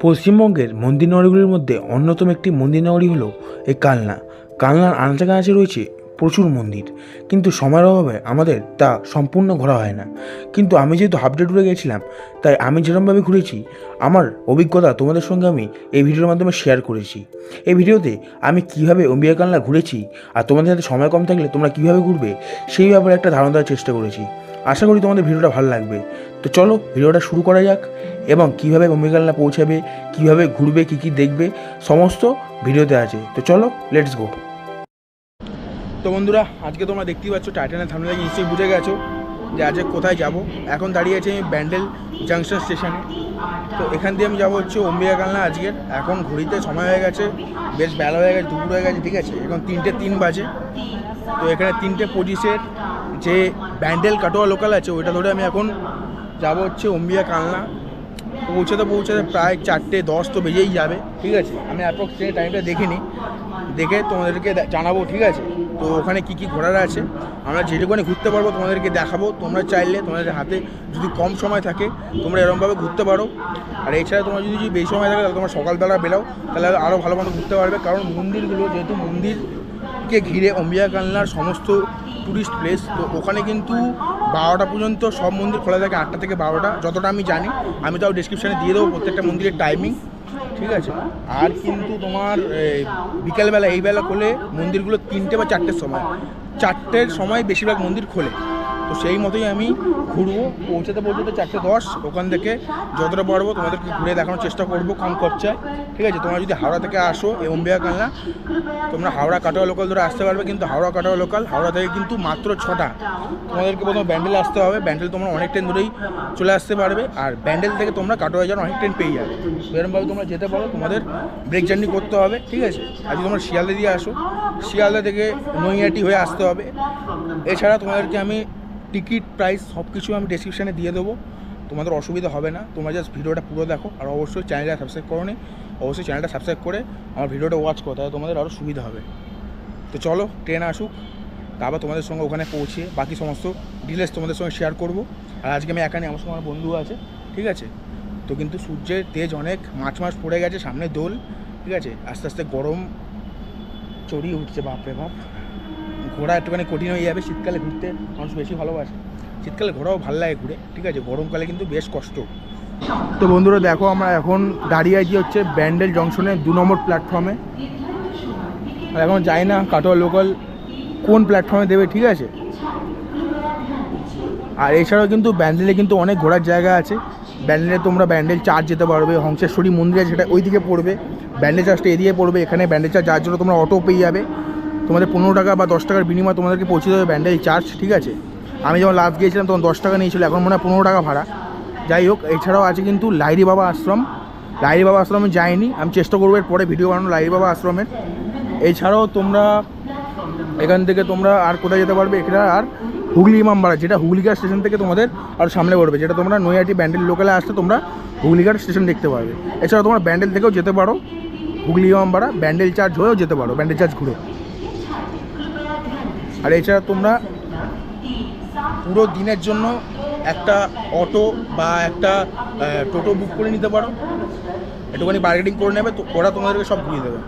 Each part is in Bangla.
পশ্চিমবঙ্গের মন্দির নগরীগুলির মধ্যে অন্যতম একটি মন্দির নগরী হলো এই কালনা। কালনার আনাচে কানাচে রয়েছে প্রচুর মন্দির। কিন্তু সময়ের অভাবে আমাদের তা সম্পূর্ণ ঘোরা হয় না। কিন্তু আমি যেহেতু হাফ ডে ট্যুরে গেছিলাম, তাই আমি যেরকমভাবে ঘুরেছি, আমার অভিজ্ঞতা তোমাদের সঙ্গে আমি এই ভিডিওর মাধ্যমে শেয়ার করেছি। এই ভিডিওতে আমি কীভাবে অম্বিকা কালনা ঘুরেছি আর তোমাদের হাতে সময় কম থাকলে তোমরা কীভাবে ঘুরবে, সেই ব্যাপারে একটা ধারণা দেওয়ার চেষ্টা করেছি। আশা করি তোমাদের ভিডিওটা ভালো লাগবে। তো চলো ভিডিওটা শুরু করা যাক এবং কীভাবে অম্বিকালনা পৌঁছাবে, কীভাবে ঘুরবে, কী কী দেখবে, সমস্ত ভিডিওতে আছে। তো চলো লেটস গো তো বন্ধুরা, আজকে তোমরা দেখতেই পাচ্ছ টাইটানের থামলে নিশ্চয়ই বুঝে গেছো যে আজকে কোথায় যাব। এখন দাঁড়িয়ে আছি আমি ব্যান্ডেল জাংশন স্টেশনে তো এখান দিয়ে আমি যাব হচ্ছে অম্বিকা কালনা আজকের। এখন ঘড়িতে সময় হয়ে গেছে, বেশ বেলা হয়ে গেছে, দুপুর হয়ে গেছে, ঠিক আছে? এখন তিনটে তিন বাজে। তো এখানে তিনটে পঁচিশের যে ব্যান্ডেল কাটোয়া লোকাল আছে, ওইটা ধরে আমি এখন যাব হচ্ছে অম্বিয়া কালনা। পৌঁছাতে পৌঁছাতে প্রায় চারটে দশ তো বেজেই যাবে, ঠিক আছে? আমি অ্যাপ্রক্স ট্রেনের টাইমটা দেখে নিই দেখে তোমাদেরকে জানাব, ঠিক আছে? তো ওখানে কী কী ঘোরার আছে? আমরা যেটুকুনি ঘুরতে পারব তোমাদেরকে দেখাবো। তোমরা চাইলে তোমাদের হাতে যদি কম সময় থাকে, তোমরা এরকমভাবে ঘুরতে পারো। আর এছাড়া তোমার যদি বেশি সময় থাকে, তাহলে তোমরা সকালবেলা বেরাও। তাহলে আরও ভালো মতো ঘুরতে পারবে। কারণ মন্দিরগুলো যেহেতু মন্দিরকে ঘিরে অম্বিয়া কালনার সমস্ত ট্যুরিস্ট প্লেস তো ওখানে কিন্তু বারোটা পর্যন্ত সব মন্দির খোলা থাকে, আটটা থেকে বারোটা, যতটা আমি জানি। আমি তাও ডিসক্রিপশানে দিয়ে দেবো প্রত্যেকটা মন্দিরের টাইমিং ঠিক আছে? আর কিন্তু তোমার বিকালবেলা এই বেলা খোলে মন্দিরগুলো তিনটে বা চারটের সময়। চারটের সময় বেশিরভাগ মন্দির খোলে। তো সেই মতোই আমি ঘুরবো, পৌঁছাতে পৌঁছাতে চারটে দশ, ওখান থেকে যতটা পারব তোমাদেরকে ঘুরে দেখানোর চেষ্টা করব কম খরচায়। ঠিক আছে, তোমরা যদি হাওড়া থেকে আসো, এই অম্বিয়া কালনা তোমরা হাওড়া কাটোয়া লোকাল ধরে আসতে পারবে, কিন্তু হাওড়া কাটোয়া লোকাল হাওড়া থেকে কিন্তু মাত্র ছটা। তোমাদেরকে প্রথমে ব্যান্ডেল আসতে হবে, ব্যান্ডেল তোমরা অনেক ট্রেন ধরেই চলে আসতে পারবে, আর ব্যান্ডেল থেকে তোমরা কাটোয়া যাওয়ার অনেক ট্রেন পেয়ে যাবে। তো এরকমভাবে তোমরা যেতে পারো, তোমাদের ব্রেক জার্নি করতে হবে, ঠিক আছে? যদি তোমরা শিয়ালদা দিয়ে আসো, শিয়ালদা থেকে নৈহাটি হয়ে আসতে হবে। এছাড়া তোমাদেরকে আমি টিকিট প্রাইস সব কিছু আমি ডেসক্রিপশানে দিয়ে দেবো। তোমাদের অসুবিধা হবে না। তোমরা জাস্ট ভিডিওটা পুরো দেখো। আর অবশ্যই চ্যানেলটা সাবস্ক্রাইব করো নি অবশ্যই চ্যানেলটা সাবস্ক্রাইব করে আমার ভিডিওটা ওয়াচ করো। তাহলে তোমাদের আরও সুবিধা হবে। তো চলো ট্রেন আসুক। তারপর তোমাদের সঙ্গে ওখানে পৌঁছে বাকি সমস্ত ডিটেলস তোমাদের সঙ্গে শেয়ার করব। আর আজকে আমি এখানে আমার সঙ্গে আমার বন্ধু আছে। ঠিক আছে? তো কিন্তু সূর্যের তেজ অনেক মাছ মাছ পড়ে গেছে, সামনে দোল। ঠিক আছে? আস্তে আস্তে গরম চড়িয়ে উঠছে, বাপরে বাপ। ঘোরা একটুখানি কঠিন হয়ে যাবে, শীতকালে ঘুরতে মানুষ বেশি ভালোবাসে। শীতকালে ঘোরাও ভালো লাগে ঘুরে, ঠিক আছে? গরমকালে কিন্তু বেশ কষ্ট। তো বন্ধুরা, দেখো, আমরা এখন দাঁড়িয়ে আছি হচ্ছে ব্যান্ডেল জংশনে দু নম্বর প্ল্যাটফর্মে। আর এখন যাই না, কাটোয়া লোকাল কোন প্ল্যাটফর্মে দেবে, ঠিক আছে? আর এছাড়াও কিন্তু ব্যান্ডেলে কিন্তু অনেক ঘোরার জায়গা আছে। ব্যান্ডেলে তোমরা ব্যান্ডেল চার্জ যেতে পারবে, হংসেশ্বরী মন্দির আছে, সেটা ওইদিকে পড়বে। ব্যান্ডেল চার্জটা এদিকে পড়বে, এখানে ব্যান্ডেল চার্জ যাওয়ার জন্য তোমরা অটো পেয়ে যাবে। তোমাদের পনেরো টাকা বা দশ টাকার বিনিময়ে তোমাদেরকে পৌঁছে দেবে ব্যান্ডেল চার্জ, ঠিক আছে? আমি যখন লাস্ট গিয়েছিলাম তখন দশ টাকা নিয়েছিল, এখন মনে হয় পনেরো টাকা ভাড়া। যাই হোক, এছাড়াও আছে কিন্তু লাইরি বাবা আশ্রম। লাইরি বাবা আশ্রমে যাইনি, আমি চেষ্টা করব এর পরে ভিডিও বানানো লাইরি বাবা আশ্রমের। এছাড়াও তোমরা এখান থেকে তোমরা আর কোথায় যেতে পারবে? এখানে আর হুগলি ইমামবাড়া, যেটা হুগলিঘাট স্টেশন থেকে তোমাদের আর সামনে পড়বে, যেটা তোমরা নৈহাটি ব্যান্ডেল লোকালে আসতে তোমরা হুগলিঘাট স্টেশন দেখতে পারবে এছাড়া তোমরা ব্যান্ডেল থেকেও যেতে পারো। হুগলি ইমামবাড়া, ব্যান্ডেল চার্জ হয়েও যেতে পারো, ব্যান্ডেল চার্জ ঘুরে। আর এছাড়া তোমরা পুরো দিনের জন্য একটা অটো বা একটা টোটো বুক করে নিতে পারো। একটুখানি বার্গেটিং করে নেবে, তো ওরা তোমাদেরকে সব ঘুরিয়ে দেবে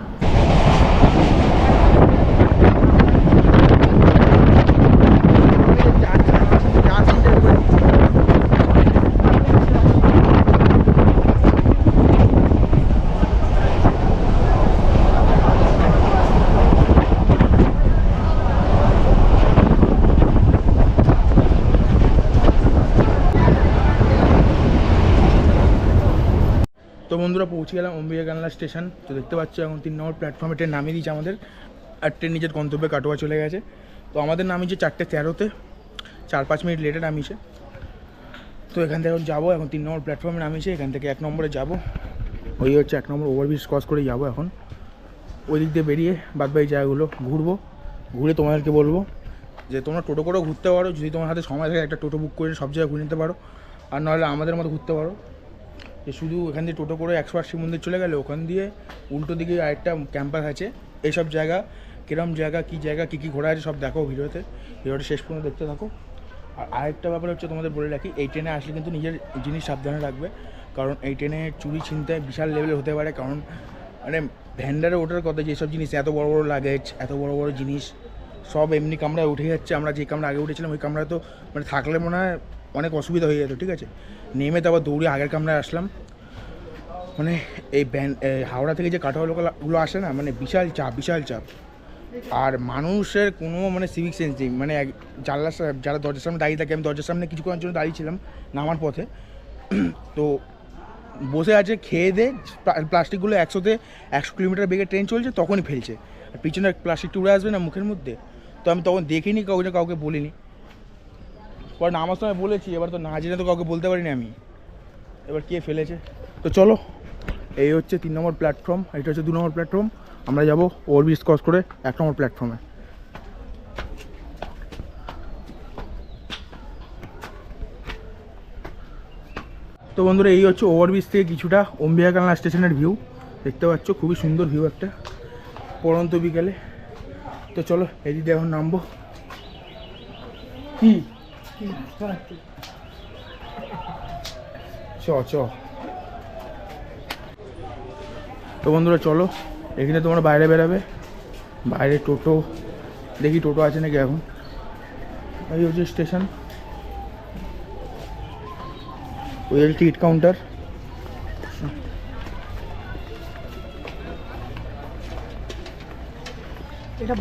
তো বন্ধুরা পৌঁছে গেলাম অম্বিকা কানলা স্টেশন। তো দেখতে পাচ্ছ এখন তিন নম্বর প্ল্যাটফর্মে ট্রেন নামিয়ে দিয়েছে আমাদের। আর ট্রেন নিজের গন্তব্যে কাটোয়া চলে গেছে। তো আমাদের নামিয়েছে চারটে তেরোতে। চার পাঁচ মিনিট লেটে নামিয়েছে। তো এখান থেকে এখন যাব। এখন তিন নম্বর প্ল্যাটফর্মে নামিয়েছে। এখান থেকে এক নম্বরে যাব। ওই হচ্ছে এক নম্বর ওভারব্রিজ ক্রস করে যাব এখন। ওই দিক দিয়ে বেরিয়ে বাদবাকি জায়গাগুলো ঘুরবো। ঘুরে তোমাদেরকে বলব যে তোমরা টোটো করেও ঘুরতে পারো। যদি তোমার হাতে সময় থাকে, একটা টোটো বুক করে সব জায়গায় ঘুরে নিতে পারো। আর নাহলে আমাদের মতো ঘুরতে পারো। যে শুধু এখান দিয়ে টোটো করে একশো আশি মন্দির চলে গেলে, ওখান দিয়ে উল্টো দিকে আরেকটা ক্যাম্পাস আছে। এইসব জায়গা, কিরম জায়গা, কী জায়গা, কী কী ঘোরা আছে সব দেখো ভিডিওতে। ভিডিওটা শেষ পর্যন্ত দেখতে থাকো। আর আরেকটা ব্যাপার হচ্ছে তোমাদের বলে রাখি, এই ট্রেনে আসলে কিন্তু নিজের জিনিস সাবধানে রাখবে। কারণ এই ট্রেনে চুরি ছিনতাই বিশাল লেভেলে হতে পারে, কারণ মানে ভ্যান্ডারে ওঠার কথা, যেসব জিনিস এত বড় বড় লাগেজ এত বড় বড় জিনিস, সব এমনি কামরায় উঠে যাচ্ছে। আমরা যে কামরা আগে উঠেছিলাম, ওই কামরায় তো মানে থাকলে মনে হয় অনেক অসুবিধা হয়ে যেত, ঠিক আছে? নেমে তো আবার দৌড়ে আগের কামরায় আসলাম। মানে এই ব্যান হাওড়া থেকে যে কাঠাগুলো আসে না মানে বিশাল চাপ বিশাল চাপ। আর মানুষের কোনো মানে সিভিক সেন্স নেই। মানে এক জানলার যারা দরজার সামনে দাঁড়িয়ে থাকে, আমি দরজার সামনে কিছুক্ষণের জন্য দাঁড়িয়েছিলাম নামার পথে। তো বসে আছে, খেয়ে দে প্লাস্টিকগুলো একশোতে একশো কিলোমিটার বেগে ট্রেন চলছে, তখনই ফেলছে। আর পিছনে প্লাস্টিকটা উড়ে আসবে না মুখের মধ্যে? তো আমি তখন দেখিনি, কাউকে কাউকে বলিনি। পরে নামার সময় বলেছি, এবার তো না জেনে তো কাউকে বলতে পারিনি আমি। এবার কে ফেলেছে? তো চলো, এই হচ্ছে তিন নম্বর প্ল্যাটফর্ম এটা হচ্ছে দু নম্বর প্ল্যাটফর্ম আমরা যাব ওভারব্রিজ ক্রস করে এক নম্বর প্ল্যাটফর্মে তো বন্ধুরা, এই হচ্ছে ওভারব্রিজ থেকে কিছুটা অম্বিয়া কালনা স্টেশনের ভিউ দেখতে পাচ্ছ, খুবই সুন্দর ভিউ একটা পড়ন্ত বিকেলে। তো চলো, এদিকে এখন নামবো। কি? চ চ। তো বন্ধুরা চলো এখানে তোমরা বাইরে বেরাবে। বাইরে টোটো দেখি টোটো আছে নাকি এখন। এই হচ্ছে স্টেশন। Well ticket counter.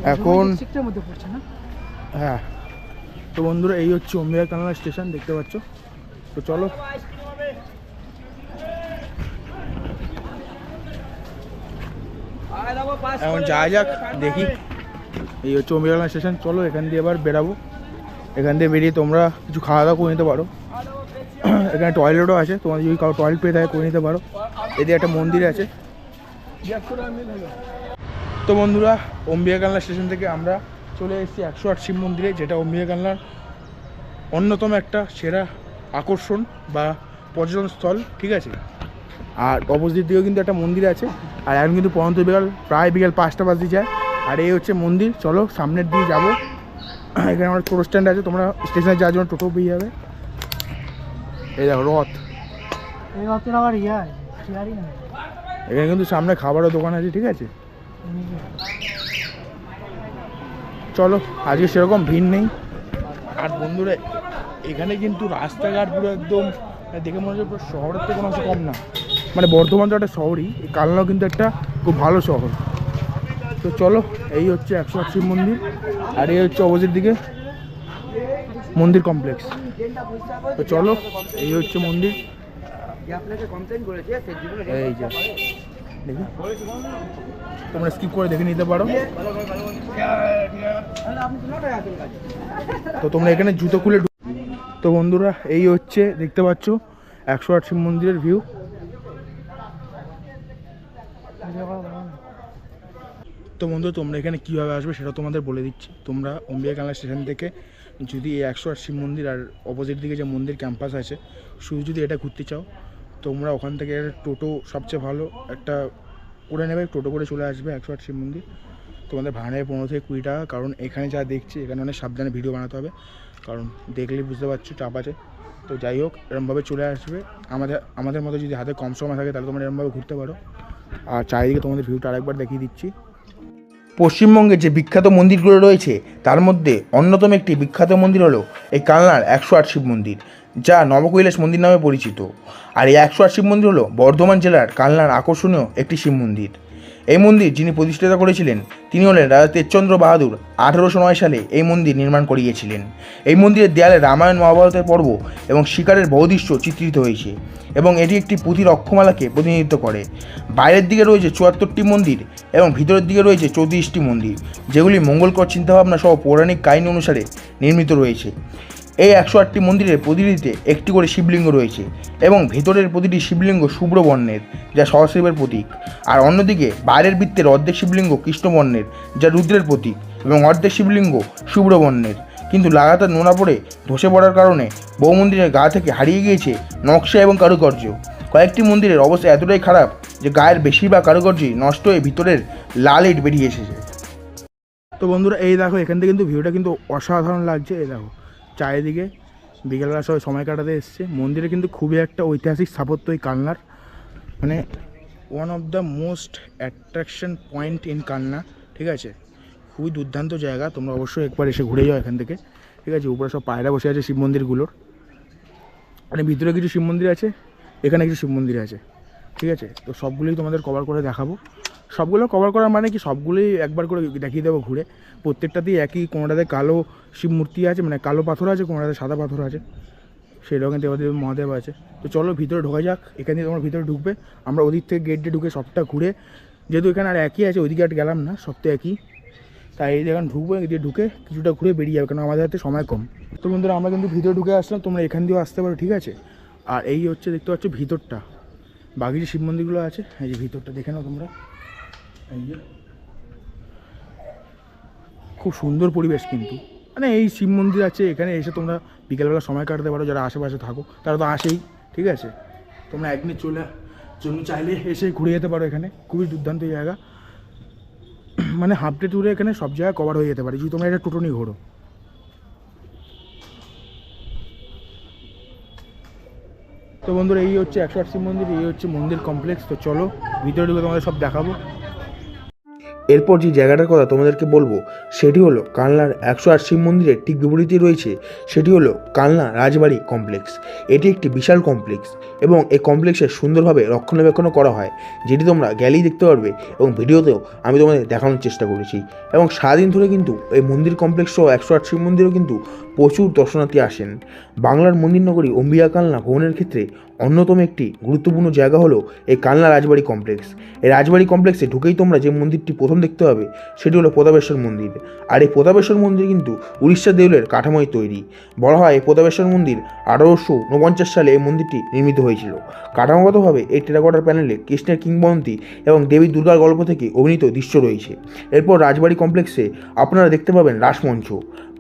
এখন- হ্যাঁ। তো বন্ধুরা, এই হচ্ছে অম্বিকা কালনা স্টেশন, দেখতে পাচ্ছ? তো চলো। এখন যা যাক, দেখি। এই হচ্ছে অম্বিকা কালনা স্টেশন, চলো এখান দিয়ে এবার বেরাবো এখান দিয়ে বেরিয়ে তোমরা কিছু খাওয়া দাওয়া করে নিতে পারো। এখানে টয়লেটও আছে, তোমাদের যদি কারও টয়লেট পেয়ে থাকে, করে নিতে পারো। এদিকে একটা মন্দির আছে। তো বন্ধুরা অম্বিকা কালনা স্টেশন থেকে আমরা চলে এসেছি একশো আট শিব মন্দিরে যেটা অম্বিকা কালনার অন্যতম একটা সেরা আকর্ষণ বা পর্যটন স্থল ঠিক আছে? আর অপোজিট দিকেও কিন্তু একটা মন্দির আছে আর এখন কিন্তু পরন্ত বিকাল প্রায় বিকাল পাঁচটা বাজতে যায়। আর এই হচ্ছে মন্দির চলো সামনের দিকে যাব। এখানে আমার টোটো স্ট্যান্ড আছে তোমরা স্টেশনে যাওয়ার জন্য টোটো পেয়ে যাবে। এই দেখো রথ। ইয়ে এখানে কিন্তু সামনে খাবারের দোকান আছে ঠিক আছে? চলো আজকে সেরকম ভিড় নেই। আর বন্ধুরা এখানে কিন্তু রাস্তাঘাট পুরো একদম দেখে মনে হচ্ছে পুরো শহরের থেকে কোনো কম না। মানে বর্ধমান তো একটা শহরই এই কালনাও কিন্তু একটা খুব ভালো শহর। তো চলো এই হচ্ছে একশো আট শিব মন্দির আর এই হচ্ছে অপোজিট দিকে মন্দির কমপ্লেক্স তো চলো এই হচ্ছে মন্দির। এই যে দেখি। তোমরা স্কিপ করে দেখে নিতে পারো। তো তোমরা এখানে জুতো খুলে তো বন্ধুরা, এই হচ্ছে, দেখতে পাচ্ছ, একশো আট শিব মন্দিরের ভিউ তো বন্ধু তোমরা এখানে কীভাবে আসবে সেটা তোমাদের বলে দিচ্ছি। তোমরা অম্বিকা কালনা স্টেশন থেকে যদি এই একশো আট শিব মন্দির আর অপোজিট দিকে যে মন্দির ক্যাম্পাস আছে, শুধু যদি এটা ঘুরতে চাও, তোমরা ওখান থেকে টোটো সবচেয়ে ভালো একটা, করে নেবে, টোটো করে চলে আসবে একশো আট শিব মন্দির। তোমাদের ভাড়া নেবে পনেরো থেকে কুড়ি টাকা। কারণ এখানে যা দেখছি, এখানে অনেক সাবধানে ভিডিও বানাতে হবে। কারণ দেখলেই বুঝতে পারছ চাপ আছে। তো যাই হোক, এরমভাবে চলে আসবে। আমাদের আমাদের মতো যদি হাতে কম সময় থাকে, তাহলে তোমরা এরমভাবে ঘুরতে পারো। আর চারিদিকে তোমাদের ভিউটা আরেকবার দেখিয়ে দিচ্ছি। পশ্চিমবঙ্গে যে বিখ্যাত মন্দিরগুলো রয়েছে, তার মধ্যে অন্যতম একটি বিখ্যাত মন্দির হলো এই কালনার একশো আট শিব মন্দির, যা নবকৈলাস মন্দির নামে পরিচিত। আর এই একশো আট শিব মন্দির হলো বর্ধমান জেলার কালনার আকর্ষণীয় একটি শিব মন্দির। এই মন্দির যিনি প্রতিষ্ঠাতা করেছিলেন, তিনি হলেন রাজা তেজচন্দ্র বাহাদুর আঠেরোশো নয় সালে এই মন্দির নির্মাণ করিয়েছিলেন। এই মন্দিরের দেয়ালে রামায়ণ মহাভারতের পর্ব এবং শিকারের বহুদৃশ্য চিত্রিত হয়েছে এবং এটি একটি পুঁথির অক্ষমালাকে প্রতিনিধিত্ব করে। বাইরের দিকে রয়েছে চুয়াত্তরটি মন্দির এবং ভিতরের দিকে রয়েছে চৌত্রিশটি মন্দির, যেগুলি মঙ্গলকর চিন্তাভাবনা সহ পৌরাণিক কাহিনী অনুসারে নির্মিত রয়েছে। এই একশো আটটি মন্দিরের প্রতিটিতে একটি করে শিবলিঙ্গ রয়েছে এবং ভেতরের প্রতিটি শিবলিঙ্গ শুভ্র বর্ণের যা সহস্রের প্রতীক। আর অন্যদিকে বাইরের বৃত্তের অর্ধেক শিবলিঙ্গ কৃষ্ণবর্ণের, যা রুদ্রের প্রতীক এবং অর্ধেক শিবলিঙ্গ শুভ্র বর্ণের কিন্তু লাগাতার নোনা পড়ে ধসে পড়ার কারণে বহু মন্দিরের গা থেকে হারিয়ে গিয়েছে নকশা এবং কারুকার্য। কয়েকটি মন্দিরের অবস্থা এতটাই খারাপ যে গায়ের বেশিরভাগ কারুকার্যই নষ্ট হয়ে ভিতরের লাল ইট বেরিয়ে এসেছে। তো বন্ধুরা, এই দেখো, এখান থেকে কিন্তু ভিউটা কিন্তু অসাধারণ লাগছে, এই দেখো। চারিদিকে বিকেলবেলা সবাই সময় কাটাতে এসছে। মন্দিরে কিন্তু খুবই একটা ঐতিহাসিক স্থাপত্য এই কালনার। মানে one of the most attraction point in Kalna, ঠিক আছে? খুবই দুর্দান্ত জায়গা, তোমরা অবশ্যই একবার এসে ঘুরে যাও এখান থেকে, ঠিক আছে? উপরে সব পায়রা বসে আছে শিব মন্দিরগুলোর। মানে ভিতরে কিছু শিব মন্দির আছে, এখানে কিছু শিব মন্দির আছে, ঠিক আছে? তো সবগুলোই তোমাদের কভার করে দেখাবো। সবগুলো কভার করার মানে কি? সবগুলোই একবার করে দেখিয়ে দেবো ঘুরে। প্রত্যেকটাতেই একই, কোনোটাতে কালো শিব মূর্তি আছে মানে কালো পাথর আছে, কোনোটাতে সাদা পাথর আছে। সেই রকম দেবাদেব মহাদেব আছে। তো চলো ভিতরে ঢোকা যাক, এখান থেকে তোমরা ভিতরে ঢুকবে। আমরা ওদিক থেকে গেট দিয়ে ঢুকে সবটা ঘুরে, যেহেতু এখানে আর একই আছে ওইদিকে আর গেলাম না, সব তো একই। তাই এই যখন ঢুকবো, এদিকে ঢুকে কিছুটা ঘুরে বেরিয়ে যাবে কারণ আমাদের হাতে সময় কম। তো বন্ধুরা, আমরা কিন্তু ভিতরে ঢুকে আসলাম, তোমরা এখান দিয়েও আসতে পারো, ঠিক আছে? আর এই হচ্ছে, দেখতে পাচ্ছ ভিতরটা। বাকি যে শিব মন্দিরগুলো আছে, এই যে ভিতরটা, দেখে নাও তোমরা। খুব সুন্দর পরিবেশ কিন্তু। মানে এই শিব মন্দির আছে, এখানে এসে তোমরা বিকেলবেলা সময় কাটাতে পারো, যারা আশেপাশে থাকো, তারা তো আসেই, ঠিক আছে? তোমরা একদিন চলে জন্য চাইলে এসে ঘুরে যেতে পারো এখানে, খুবই দুর্দান্ত জায়গা। মানে হাফ ডে ট্যুরে এখানে সব জায়গায় কভার হয়ে যেতে পারে, যদি তোমরা এটা টোটো নিয়ে ঘোরো। তো বন্ধুরা, এই হচ্ছে একশো আট শিব মন্দির, এই হচ্ছে মন্দির কমপ্লেক্স তো চলো, ভিতরে ঢুকে তোমাদের সব দেখাবো। এরপর যে জায়গাটার কথা তোমাদেরকে বলব, সেটি হলো কালনার একশো আট শিব মন্দিরের ঠিক বিপরীতে রয়েছে, সেটি হলো কালনা রাজবাড়ি কমপ্লেক্স। এটি একটি বিশাল কমপ্লেক্স এবং এই কমপ্লেক্সে সুন্দরভাবে রক্ষণাবেক্ষণও করা হয়, যেটি তোমরা গেলেই দেখতে পারবে এবং ভিডিওতেও আমি তোমাদের দেখানোর চেষ্টা করেছি। এবং সারাদিন ধরে কিন্তু এই মন্দির কমপ্লেক্স সহ একশো আট শিব মন্দিরেও কিন্তু প্রচুর দর্শনার্থী আসেন। বাংলার মন্দির নগরী অম্বিয়া কালনা ভ্রমণের ক্ষেত্রে অন্যতম একটি গুরুত্বপূর্ণ জায়গা হলো এই কালনা রাজবাড়ি কমপ্লেক্স। এই রাজবাড়ি কমপ্লেক্সে ঢুকেই তোমরা যে মন্দিরটি প্রথম দেখতে পাবে, সেটি হলো প্রতাপেশ্বর মন্দির। আর এই প্রতাপেশ্বর মন্দির কিন্তু উড়িষ্যা দেউলের কাঠামোয় তৈরি। বলা হয় এই প্রতাপেশ্বর মন্দির আঠারোশো উনপঞ্চাশ সালে এই মন্দিরটি নির্মিত হয়েছিল। কাঠামোগতভাবে এই টেরাকোটার প্যানেলে কৃষ্ণের কিংবদন্তি এবং দেবী দুর্গার গল্প থেকে অভিনীত দৃশ্য রয়েছে। এরপর রাজবাড়ি কমপ্লেক্সে আপনারা দেখতে পাবেন রাসমঞ্চ।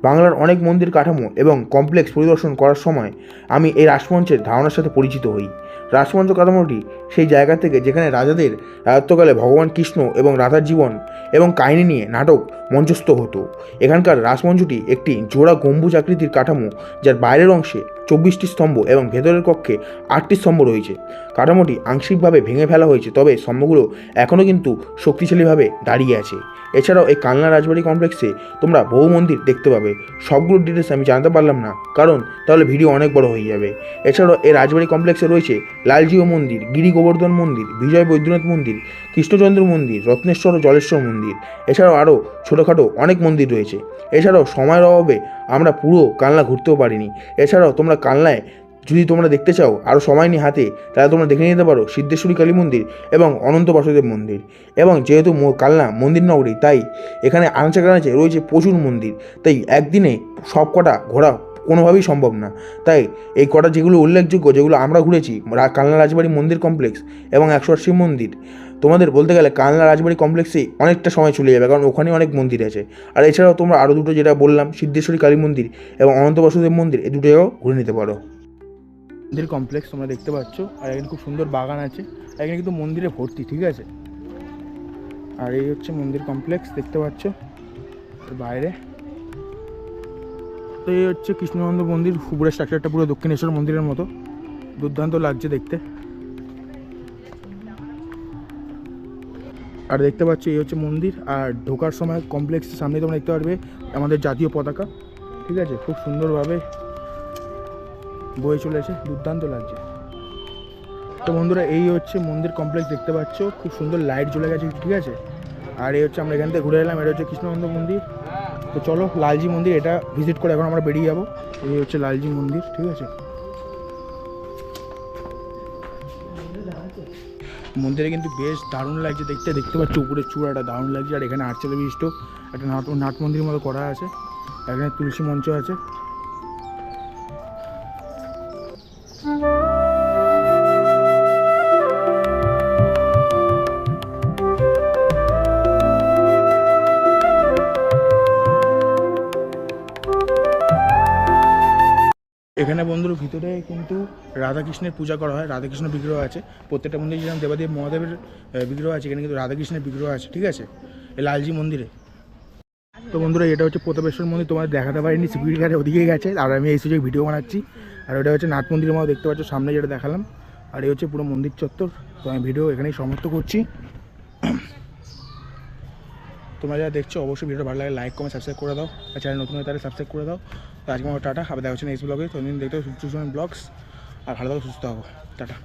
বাংলার অনেক মন্দির কাঠামো এবং কমপ্লেক্স পরিদর্শন করার সময় আমি এই রাসমঞ্চের ধারণার সাথে পরিচিত হই। রাসমঞ্চ কাঠামোটি সেই জায়গা থেকে যেখানে রাজাদের রাজত্বকালে ভগবান কৃষ্ণ এবং রাধার জীবন এবং কাহিনী নিয়ে নাটক মঞ্চস্থ হতো। এখানকার রাসমঞ্চটি একটি জোড়া গম্বুজ আকৃতির কাঠামো যার বাইরের অংশে চব্বিশটি স্তম্ভ এবং ভেতরের কক্ষে আটটি স্তম্ভ রয়েছে। কাঠামোটি আংশিকভাবে ভেঙে ফেলা হয়েছে, তবে স্তম্ভগুলো এখনও কিন্তু শক্তিশালীভাবে দাঁড়িয়ে আছে। এছাড়াও এই কালনা রাজবাড়ি কমপ্লেক্সে তোমরা বহু মন্দির দেখতে পাবে। সবগুলো ডিটেলস আমি জানতে পারলাম না, কারণ তাহলে ভিডিও অনেক বড় হয়ে যাবে। এছাড়াও এই রাজবাড়ি কমপ্লেক্সে রয়েছে লালজিও মন্দির, গিরি গোবর্ধন মন্দির, বিজয় বৈদ্যনাথ মন্দির, কৃষ্ণচন্দ্র মন্দির, রত্নেশ্বর ও জলেশ্বর মন্দির, এছাড়াও আরও ছোটোখাটো অনেক মন্দির রয়েছে। এছাড়াও সময়ের অভাবে আমরা পুরো কালনা ঘুরতেও পারিনি। এছাড়াও তোমরা কালনায় যদি তোমরা দেখতে চাও আরও সময় নিয়ে হাতে, তাহলে তোমরা দেখে নিতে পারো সিদ্ধেশ্বরী কালী মন্দির এবং অনন্ত বাসুদেব মন্দির। এবং যেহেতু কালনা মন্দির নগরী, তাই এখানে আনাচে কানাচে রয়েছে প্রচুর মন্দির। তাই একদিনে সব কটা ঘোরা কোনোভাবেই সম্ভব না। তাই এই কটা যেগুলো উল্লেখযোগ্য, যেগুলো আমরা ঘুরেছি কালনা রাজবাড়ি মন্দির কমপ্লেক্স এবং একশো আশি মন্দির তোমাদের বলতে গেলে কালনা রাজবাড়ি কমপ্লেক্সে অনেকটা সময় চলে যাবে, কারণ ওখানে অনেক মন্দির আছে। আর এছাড়াও তোমরা আরও দুটো যেটা বললাম, সিদ্ধেশ্বরী কালী মন্দির এবং অনন্ত বাসুদেব মন্দির, এই দুটো জায়গাও ঘুরে নিতে পারো। মন্দির কমপ্লেক্স তোমরা দেখতে পাচ্ছ, আর এখানে খুব সুন্দর বাগান আছে, আর এখানে কিন্তু মন্দিরে ভর্তি, ঠিক আছে? আর এই হচ্ছে মন্দির কমপ্লেক্স, দেখতে পাচ্ছ? বাইরে। তো এই হচ্ছে কৃষ্ণনন্দ মন্দির, উপরের স্ট্রাকচারটা পুরো দক্ষিণেশ্বর মন্দিরের মতো। দুর্দান্ত লাগছে দেখতে। আর দেখতে পাচ্ছ, এই হচ্ছে মন্দির। আর ঢোকার সময় কমপ্লেক্সের সামনে তোমরা দেখতে পারবে আমাদের জাতীয় পতাকা। ঠিক আছে? খুব সুন্দরভাবে বয়ে চলেছে। দুর্দান্ত লাগছে। তো বন্ধুরা, এই হচ্ছে মন্দির কমপ্লেক্স দেখতে পাচ্ছ। খুব সুন্দর লাইট জ্বলে গেছে, ঠিক আছে? আর এই হচ্ছে আমরা এখান থেকে ঘুরে এলাম। এটা হচ্ছে কৃষ্ণনন্দ মন্দির। তো চলো, লালজি মন্দির, এটা ভিজিট করে এখন আমরা বেরিয়ে যাব। এই হচ্ছে লালজি মন্দির, ঠিক আছে? মন্দিরে কিন্তু বেশ দারুণ লাগছে দেখতে। দেখতে পাচ্ছি উপরের চূড়াটা দারুণ লাগছে আর এখানে আর্চালে বিশিষ্ট একটা নাট নাট মন্দিরের মতো করা আছে। এখানে তুলসী মঞ্চ আছে। এখানে বন্ধুর ভিতরে কিন্তু রাধাকৃষ্ণের পূজা করা হয়, রাধাকৃষ্ণ বিগ্রহ আছে। প্রত্যেকটা মন্দিরে যেমন দেবাদেব মহাদেবের বিগ্রহ আছে, এখানে কিন্তু রাধাকৃষ্ণের বিগ্রহ আছে, ঠিক আছে? এই লালজি মন্দিরে। তো বন্ধুরা, এটা হচ্ছে প্রতাপেশ্বর মন্দির, তোমাদের দেখাতে পারিনি সিকিউরিটি গার্ড ওদিকে গেছে, আর আমি এই সুযোগ ভিডিও বানাচ্ছি। আর ওটা হচ্ছে নাট মন্দিরের মতো দেখতে পাচ্ছ, সামনে যেটা দেখালাম। আর এই হচ্ছে পুরো মন্দির চত্বর, তো আমি ভিডিও এখানেই সমাপ্ত করছি। তোমরা যারা দেখছ, অবশ্যই ভিডিওটা ভালো লাগে লাইক কমেন্ট সাবস্ক্রাইব করে দাও। আর চ্যানেল নতুন হয়ে তাহলে সাবস্ক্রাইব করে দাও। তো আজকে আমার টাটা, আবার দেখা হচ্ছে নেক্সট ব্লগে তো দেখতে দেখতে সুস্থ ব্লগস আর ভালো থাকো, সুস্থ হব টাটা।